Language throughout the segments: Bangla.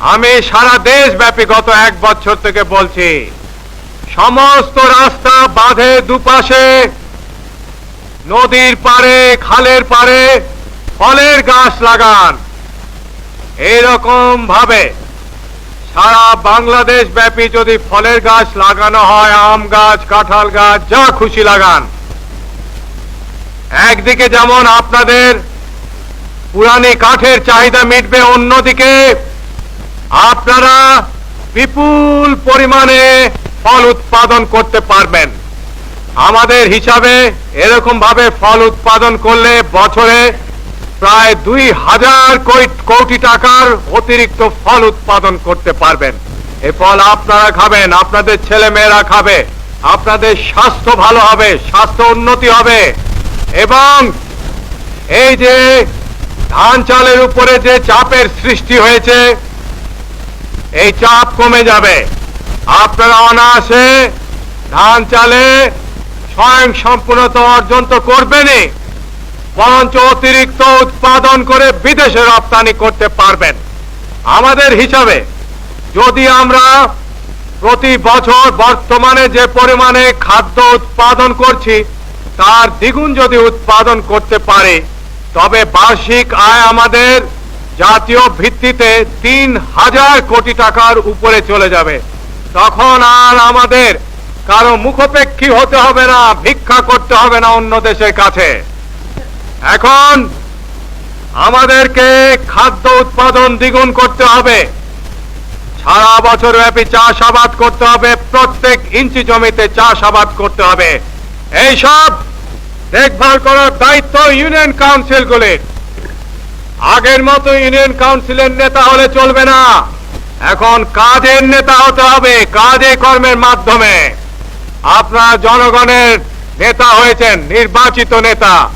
আমি সারা দেশ ব্যাপী গত এক বছর থেকে বলছি, সমস্ত রাস্তা বাঁধে দুপাশে, নদীর পারে খালের পারে ফলের গাছ লাগান। এইরকম ভাবে সারা বাংলাদেশ ব্যাপী যদি ফলের গাছ লাগানো হয়, আম গাছ, কাঁঠাল গাছ, যা খুশি লাগান। একদিকে যেমন আপনাদের পুরানি কাঠের চাহিদা মিটবে, অন্যদিকে আপনারা বিপুল পরিমাণে ফল উৎপাদন করতে পারবেন। আমাদের হিসাবে এরকম ভাবে ফল উৎপাদন করলে বছরে প্রায় দুই হাজার কোটি- টাকার অতিরিক্ত ফল উৎপাদন করতে পারবেন। এ ফল আপনারা খাবেন, আপনাদের ছেলে মেয়েরা খাবে, আপনাদের স্বাস্থ্য ভালো হবে, স্বাস্থ্য উন্নতি হবে। এবং এই যে ধান চালের উপরে যে চাপের সৃষ্টি হয়েছে এই চাপ কমে যাবে। আপনারা অনায়াসে ধান চালে স্বয়ং সম্পূর্ণতা অর্জন তো করবেনই, বরঞ্চ অতিরিক্ত উৎপাদন করে বিদেশে রপ্তানি করতে পারবেন। আমাদের হিসাবে যদি আমরা প্রতি বছর বর্তমানে যে পরিমাণে খাদ্য উৎপাদন করছি, তার দ্বিগুণ যদি উৎপাদন করতে পারে, তবে বার্ষিক আয় আমাদের জাতীয় ভিত্তিতে তিন হাজার কোটি টাকার উপরে চলে যাবে। তখন আর আমাদের কারও মুখপেক্ষী হতে হবে না, ভিক্ষা করতে হবে না অন্য দেশের কাছে। এখন আমাদেরকে খাদ্য উৎপাদন দ্বিগুণ করতে হবে। সারা বছর ব্যাপী চাষাবাদ করতে হবে, প্রত্যেক ইঞ্চি জমিতে চাষাবাদ করতে হবে। এইসব দেখভাল করার দায়িত্ব ইউনিয়ন কাউন্সিলগুলির। আগের মতো ইউনিয়ন কাউন্সিলের নেতা হলে চলবে না। এখন কাজের নেতা হতে হবে কাজে কর্মের মাধ্যমে। আপনারা জনগণের নেতা হয়েছেন, নির্বাচিত নেতা।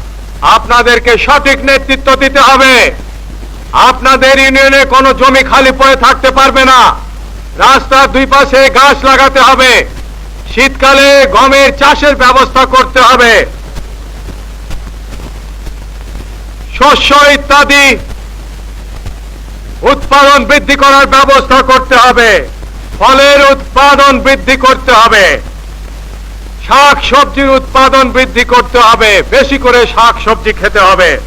আপনাদেরকে সঠিক নেতৃত্ব দিতে হবে। আপনাদের ইউনিয়নে কোনো জমি খালি পড়ে থাকতে পারবে না। রাস্তার দুই পাশে গাছ লাগাতে হবে। শীতকালে গমের চাষের ব্যবস্থা করতে হবে। শস্য ইত্যাদি উৎপাদন বৃদ্ধি করার ব্যবস্থা করতে হবে। ফলের উৎপাদন বৃদ্ধি করতে হবে। শাক সবজির উৎপাদন বৃদ্ধি করতে হবে। বেশি করে শাক সবজি খেতে হবে।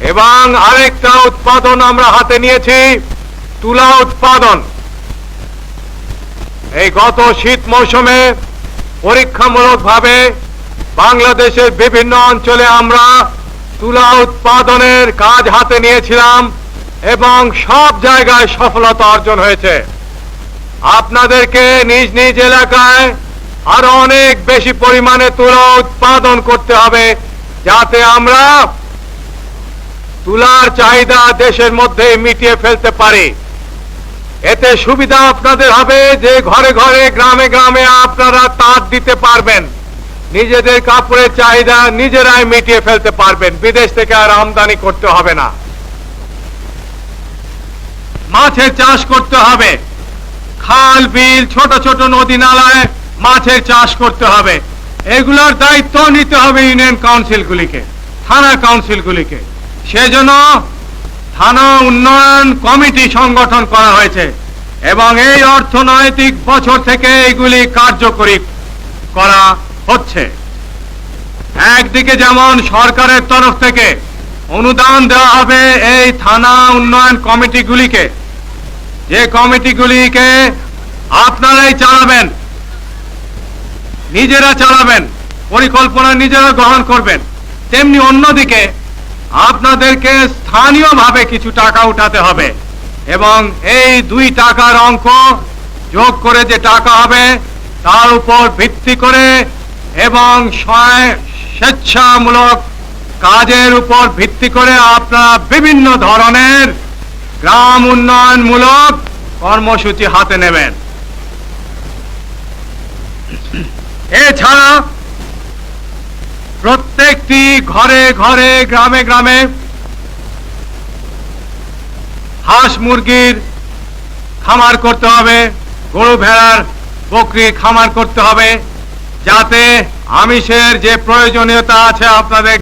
এবং আরেকটা উৎপাদন আমরা হাতে নিয়েছি, তুলা উৎপাদন। এই গত শীত মৌসুমে পরীক্ষামূলকভাবে বাংলাদেশের বিভিন্ন অঞ্চলে আমরা তুলা উৎপাদনের কাজ হাতে নিয়েছিলাম এবং সব জায়গায় সফলতা অর্জন হয়েছে। আপনাদেরকে নিজ নিজ এলাকায় আরও অনেক বেশি পরিমাণে তুলা উৎপাদন করতে হবে, যাতে আমরা তুলার চাহিদা দেশের মধ্যে মিটিয়ে ফেলতে পারি। এতে সুবিধা আপনাদের হবে যে ঘরে ঘরে, গ্রামে গ্রামে আপনারা তাঁত দিতে পারবেন। নিজেদের কাপড়ের চাহিদা নিজেরাই মিটিয়ে ফেলতে পারবেন। বিদেশ থেকে আর আমদানি করতে হবে না। মাছের চাষ করতে হবে। খাল, বিল, ছোট ছোট নদী নালায় মাছের চাষ করতে হবে। এগুলোর দায়িত্ব নিতে হবে ইউনিয়ন কাউন্সিলগুলিকে, থানা কাউন্সিলগুলিকে। সেজন্য থানা উন্নয়ন কমিটি সংগঠন করা হয়েছে এবং এই অর্থনৈতিক বছর থেকে এগুলি কার্যকরী করা হচ্ছে। একদিকে যেমন সরকারের তরফ থেকে অনুদান দেওয়া হবে এই থানা উন্নয়ন কমিটিগুলিকে, যে কমিটিগুলিকে আপনারাই চালাবেন, নিজেরা চালাবেন, পরিকল্পনা নিজেরা গ্রহণ করবেন, তেমনি অন্যদিকে আপনাদেরকে স্থানীয়ভাবে কিছু টাকা উঠাতে হবে এবং এই দুই টাকার অঙ্ক যোগ করে যে টাকা হবে তার উপর ভিত্তি করে এবং স্বেচ্ছামূলক কাজের উপর ভিত্তি করে আপনারা বিভিন্ন ধরনের গ্রাম উন্নয়নমূলক কর্মসূচি হাতে নেবেন। এছাড়া প্রত্যেকটি ঘরে ঘরে, গ্রামে গ্রামে হাঁস মুরগির খামার করতে হবে, গরু ভেড়ার বকরির খামার করতে হবে যাতে আমিষের যে প্রয়োজনীয়তা আছে আপনাদের